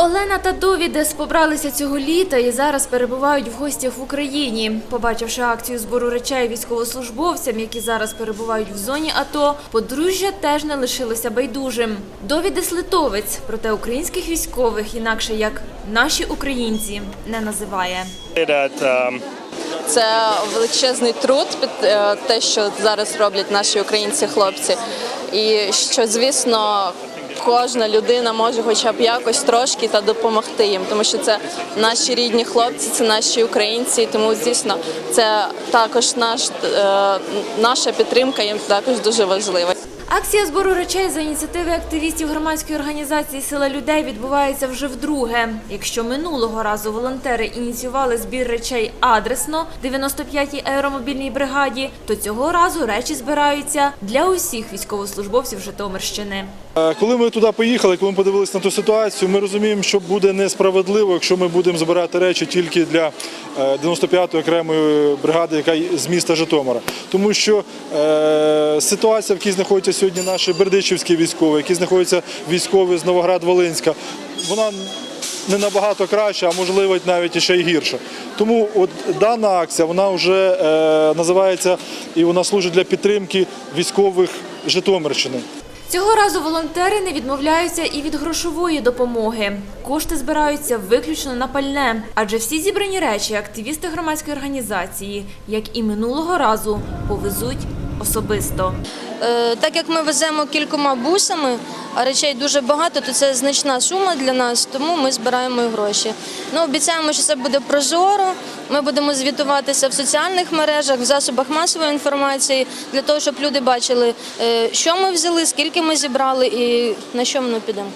Олена та Довідес побралися цього літа і зараз перебувають в гостях в Україні. Побачивши акцію збору речей військовослужбовцям, які зараз перебувають в зоні АТО, подружжя теж не лишилося байдужим. Довідес литовець, проте українських військових інакше як наші українці не називає. Це величезний труд під е, те, що зараз роблять наші українці хлопці. І що, звісно, кожна людина може хоча б якось трошки та допомогти їм, тому що це наші рідні хлопці, це наші українці. Тому, звісно, це також наш, е, наша підтримка їм також дуже важлива. Акція збору речей за ініціативи активістів громадської організації Сила людей відбувається вже вдруге. Якщо минулого разу волонтери ініціювали збір речей адресно 95-й аеромобільній бригаді, то цього разу речі збираються для усіх військовослужбовців Житомирщини. Е, Коли ми туди поїхали, коли ми подивилися на ту ситуацію, ми розуміємо, що буде несправедливо, якщо ми будемо збирати речі тільки для е, 95-ї окремої бригади, яка з міста Житомира. Тому що е, ситуація, в якій знаходяться сьогодні наші бердичівські військові, які знаходяться військові з Новоград-Волинська, вона не набагато краще, а можливо навіть ще й гірше. Тому от дана акція вона вже е, називається і вона служить для підтримки військових Житомирщини. Цього разу волонтери не відмовляються і від грошової допомоги. Кошти збираються виключно на пальне, адже всі зібрані речі активісти громадської організації, як і минулого разу, повезуть особисто. Е, Так як ми веземо кількома бусами, а речей дуже багато, то це значна сума для нас, тому ми збираємо і гроші. Ну, обіцяємо, що це буде прозоро. Ми будемо звітуватися в соціальних мережах, в засобах масової інформації для того, щоб люди бачили, е, що ми взяли, скільки ми зібрали і на що ми підемо.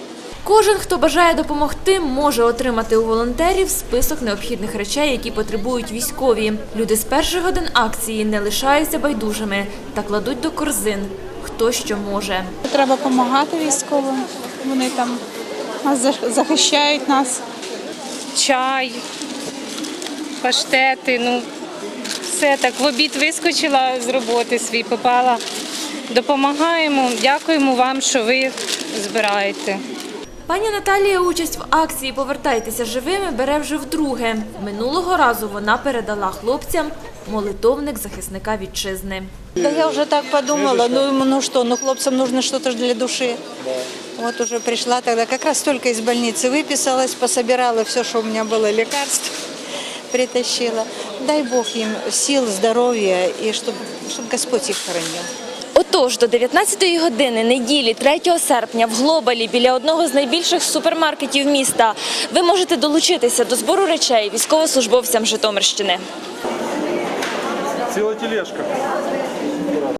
Кожен, хто бажає допомогти, може отримати у волонтерів список необхідних речей, які потребують військові. Люди з перших годин акції не лишаються байдужими та кладуть до корзин хто що може. Треба допомагати військовим. Вони там захищають нас. чай, паштети. Ну, все так. В обід вискочила з роботи свій, попала. Допомагаємо, дякуємо вам, що ви збираєте. Пані Наталія участь в акції Повертайтеся живими бере вже вдруге. Минулого разу вона передала хлопцям молитовник захисника вітчизни. Да я уже так подумала, ну, ну что, ну хлопцам нужно что-то ж для души. Вот уже пришла тогда, как раз только из больницы выписалась, пособирала все, что у меня было, лекарств притащила. Дай Бог им сил, здоровья и чтобы, чтобы Господь их хранил. Отож, до 19-ї години неділі 3 серпня в Глобалі біля одного з найбільших супермаркетів міста ви можете долучитися до збору речей військовослужбовцям Житомирщини. Ціла тележка.